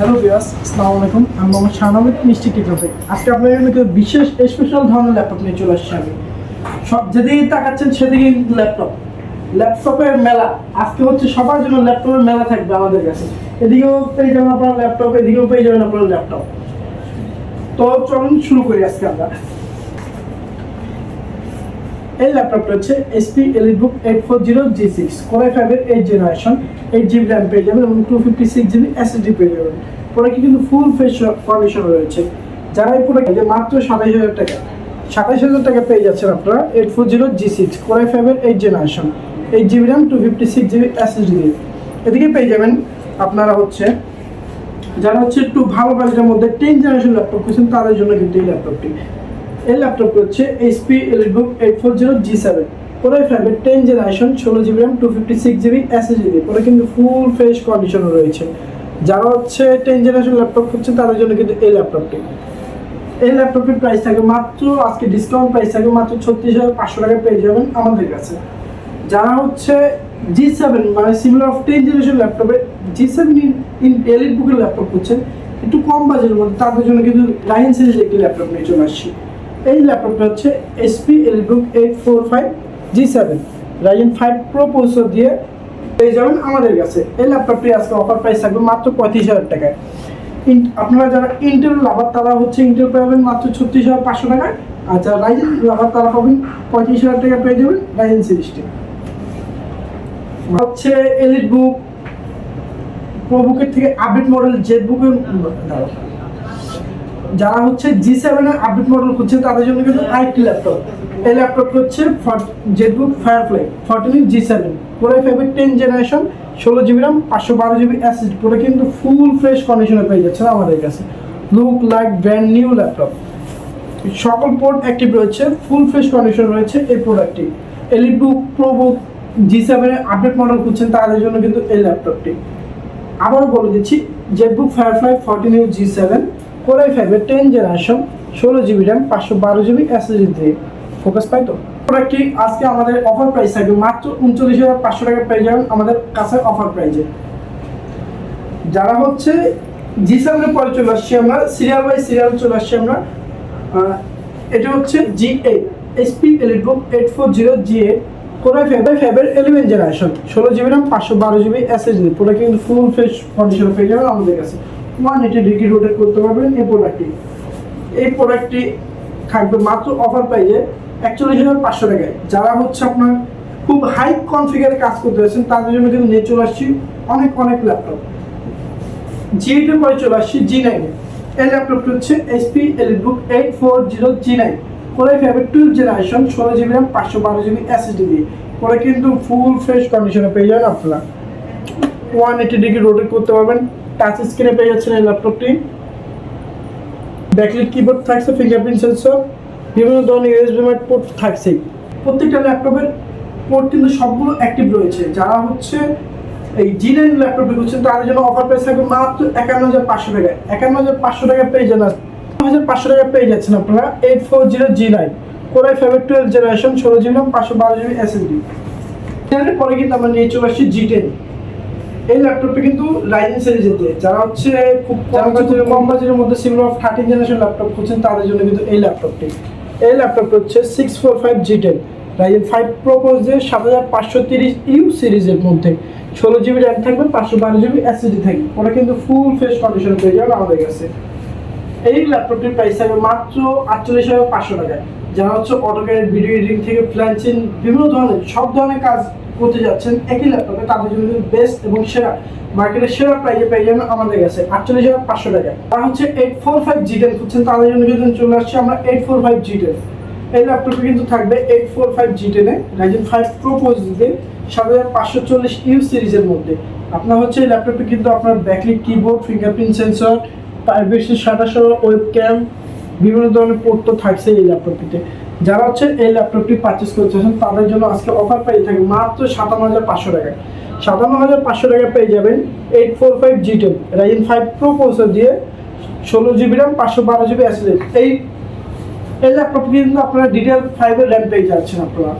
Hello বিয়াস আসসালামু আলাইকুম। আমি মোহাম্মদ শাহনামিদ মিষ্টি টিকটকে আজকে আপনাদের জন্য একটা বিশেষ স্পেশাল ধরনের ল্যাপটপ নিয়ে চলে আসছি আমি। সব যেদিকে তাকাচ্ছেন সেদিকে ল্যাপটপ ল্যাপটপের মেলা। আজকে হচ্ছে সবার জন্য ল্যাপটপের মেলা থাকবে আমাদের কাছে। এদিকেও পেয়ে যাবেন আপনার ল্যাপটপ এদিকেও পেয়ে যাবেন আপনার ল্যাপটপ তো চলুন শুরু করি আজকে আমরা। এই ল্যাপটপটা হচ্ছে HP EliteBook eight four zero G six core i ফাইভের eight generation eight GB RAM পেয়ে যাবেন এবং two fifty six GB SSD পেয়ে যাবেন। প্রোডাক্টটি কিন্তু ফুল ফ্রেশ কন্ডিশন রয়েছে। যারা এই প্রোডাক্ট মাত্র সাতাইশ হাজার টাকা। সাতাইশ হাজার টাকা পেয়ে যাচ্ছেন আপনারা eight four zero G six core i ফাইভের eight generation eight GB RAM two fifty six GB SSD দিয়ে। এদিকে পেয়ে যাবেন আপনারা হচ্ছে, যারা হচ্ছে একটু ভালো বাজেটের মধ্যে টেন জেনারেশন ল্যাপটপ খুঁজছেন, তাদের জন্য কিন্তু এই ল্যাপটপটি এই ল্যাপটপটি হচ্ছে HP EliteBook eight four zero G seven core i ফাইভের টেন জেনারেশন ষোলো GB RAM two fifty six GB SSD ওটা কিন্তু ফুল ফ্রেশ কন্ডিশনে রয়েছে। যারা হচ্ছে টেন জেনারেশন ল্যাপটপ খুঁজছেন, তাদের জন্য কিন্তু এই ল্যাপটপটি এই ল্যাপটপটির প্রাইস থাকে মাত্র, আজকে ডিসকাউন্ট প্রাইস থাকে মাত্র ছত্রিশ হাজার পাঁচশো টাকা পেয়ে যাবেন আমাদের কাছে। যারা হচ্ছে জি সেভেন মানে সিমিলার অফ টেন জেনারেশন ল্যাপটপে জি সেভেন ইন এলিট বুকের ল্যাপটপ করছেন একটু কম বাজেটের মধ্যে, তাদের জন্য কিন্তু লাইন সিরিজের একটি ল্যাপটপ নিয়ে চলে আসছি। এই ল্যাপটপটা হচ্ছে HP EliteBook eight four five G seven Ryzen five pro processor দিয়ে পেয়ে যাবেন আমাদের কাছে। এই ল্যাপটপটি আজকে অফার প্রাইস থাকবে মাত্র পঁয়ত্রিশ হাজার টাকায়। আপনারা যারা ইন্টেল লাভার তারা হচ্ছে ইন্টেল পাবেন মাত্র ছত্রিশ হাজার পাঁচশো টাকায়। আর যারা রাইজেন লাভার তারা পাবেন পঁয়ত্রিশ হাজার টাকা পেয়ে যাবেন রাইজেন সিরিজটি। হচ্ছে এলিট বুক প্রো বুকের থেকে আপডেট মডেল জেড বুকের যারা হচ্ছে জি সেভেনের আপডেট মডেল খুঁজছেন তাদের জন্য কিন্তু আরেকটি ল্যাপটপ এই ল্যাপটপ হচ্ছে ZBook Firefly fourteen G seven core i ফাইভের টেন জেনারেশন ষোলো জিবি র্যাম পাঁচশো বারো জিবি অ্যাসিড পুরো কিন্তু ফুল ফ্রেশ কন্ডিশনে পেয়ে যাচ্ছে আমাদের কাছে। Look like brand new laptop সকল পোর্ট অ্যাক্টিভ রয়েছে ফুল ফ্রেশ কন্ডিশন রয়েছে এই প্রোডাক্টটি এলিটবুক প্রোবুক জি সেভেনের আপডেট মডেল খুঁজছেন, তাদের জন্য কিন্তু এই ল্যাপটপটি আবারও বলে দিচ্ছি ZBook Firefly fourteen G seven core i ফাইভের টেন জেনারেশন ষোলো জিবি র্যাম পাঁচশো বারো জিবি এসএসডি দিয়ে ফোকাস পাই তো প্রোডাক্টটি আজকে আমাদের অফার প্রাইস থাকবে মাত্র উনচল্লিশ হাজার পাঁচশো টাকা পেয়ে যাবেন আমাদের কাছে অফার প্রাইজে যারা হচ্ছে জি সেভেনের পরে চলে আসছি আমরা সিরিয়াল বাই সিরিয়াল চলে আসছি আমরা এটা হচ্ছে G eight SP EliteBook eight four zero G eight core i ফাইভের ফাইভের এলিভেন জেনারেশন ষোলো জিবি র্যাম পাঁচশো বারো জিবি এসএসডি পুরো কিন্তু ফুল ফ্রেশ কন্ডিশনে পেয়ে যাবেন আমাদের কাছে। ওয়ান এইটি ডিগ্রি রোটেট করতে পারবেন এই প্রোডাক্টটি এই প্রোডাক্টটি থাকবে মাত্র অফার প্রাইজে একচল্লিশ হাজার পাঁচশো টাকায়। যারা হচ্ছে আপনার খুব হাই কনফিগারে কাজ করতে যাচ্ছেন, তাদের জন্য কিন্তু নিয়ে চলে আসছি অনেক অনেক ল্যাপটপ জি এইটের পরে চলে আসছি জি নাইনে এই ল্যাপটপটি হচ্ছে HP EliteBook eight four zero G nine core i ফাইভের টুয়েলভ জেনারেশন ষোলো জিবি র্যাম পাঁচশো বারো জিবি এসএসডি দিয়ে পরে কিন্তু ফুল ফ্রেশ কন্ডিশনে পেয়ে যাবেন আপনারা। ওয়ান এইটি ডিগ্রি রোটেট করতে পারবেন। টাচ স্ক্রিনে পেয়ে যাচ্ছেন এই ল্যাপটপটি। ব্যাকলিট কিবোর্ড থাকছে ফিঙ্গারপ্রিন্ট সেন্সর বিভিন্ন ধরনের ইউএসবি মাইট পোর্ট থাকছেই প্রত্যেকটা ল্যাপটপের পোর্ট কিন্তু সবগুলো অ্যাক্টিভ রয়েছে। যারা হচ্ছে এই জি নাইন ল্যাপটপ করছেন তাদের জন্য অফার প্রাইস থাকবে মাত্র একান্ন হাজার পাঁচশো টাকা। একান্ন হাজার পাঁচশো টাকা পেয়ে যান হাজার পাঁচশো টাকা পেয়ে যাচ্ছেন আপনারা eight four zero G nine core i ফাইভের টুয়েলভ জেনারেশন ষোলো জিবি পাঁচশো বারো জিবি এসএসডি পরে কিন্তু আমরা নিয়ে চলে আসছি জি টেন এই ল্যাপটপটা কিন্তু রাইজেন সিরিজের দিয়ে। যারা হচ্ছে খুব কম বাজেটের কম বাজেটের মধ্যে similar of thirteen generation laptop খুঁজছেন তাদের জন্য কিন্তু এই ল্যাপটপটি এই ল্যাপটপটা হচ্ছে six four five G ten Ryzen five propose দিয়ে সাত হাজার পাঁচশো তিরিশ ইউ সিরিজের মধ্যে। ষোলো জিবি র্যাম থাকবে পাঁচশো বারো জিবি এসএসডি থাকবে। ওটা কিন্তু ফুল ফ্রেশ কন্ডিশনে পেয়ে যাবে আমাদের কাছে। এই ল্যাপটপটির প্রাইস থাকবে মাত্র আটচল্লিশ হাজার পাঁচশো টাকায়। যারা হচ্ছে অটোক্যাড ভিডিও এডিটিং থেকে ফ্ল্যান্সিং বিভিন্ন ধরনের, সব ধরনের কাজ করতে যাচ্ছেন, একই ল্যাপটপে তাদের জন্য বেস্ট এবং সেরা মার্কেটের সেরা প্রাইজে পেয়ে যাবেন আমাদের কাছে, আটচল্লিশ হাজার পাঁচশো টাকা। আর হচ্ছে eight four five G ten খুঁজছেন, তাদের জন্য যদি চলে আসছে আমরা eight four five G ten এই ল্যাপটপে কিন্তু থাকবে এইট ফোর ফাইভ জি টেনে রাইজেন ফাইভ প্রো দিতে সাত হাজার পাঁচশো চল্লিশ ইউ সিরিজের মধ্যে। আপনার হচ্ছে এই ল্যাপটপে কিন্তু আপনার backlit keyboard fingerprint sensor privacy সাতাশো ওয়েব ক্যাম বিভিন্ন ধরনের পোর্ট তো থাকছে এই ল্যাপটপটিতে যারা হচ্ছে এই ল্যাপটপটি পারচেস করতেছেন তাদের জন্য আজকে অফার পেয়ে থাকে মাত্র সাতান্ন হাজার পাঁচশো টাকায় সাতান্ন হাজার পাঁচশো টাকা পেয়ে যাবেন eight four five G ten Ryzen five pro processor দিয়ে ষোলো জিবি র্যাম পাঁচশো বারো জিবি এসএসএস এই এই ল্যাপটপটি কিন্তু আপনারা ডিটেল ফাইভের র্যাম পেয়ে যাচ্ছেন আপনারা।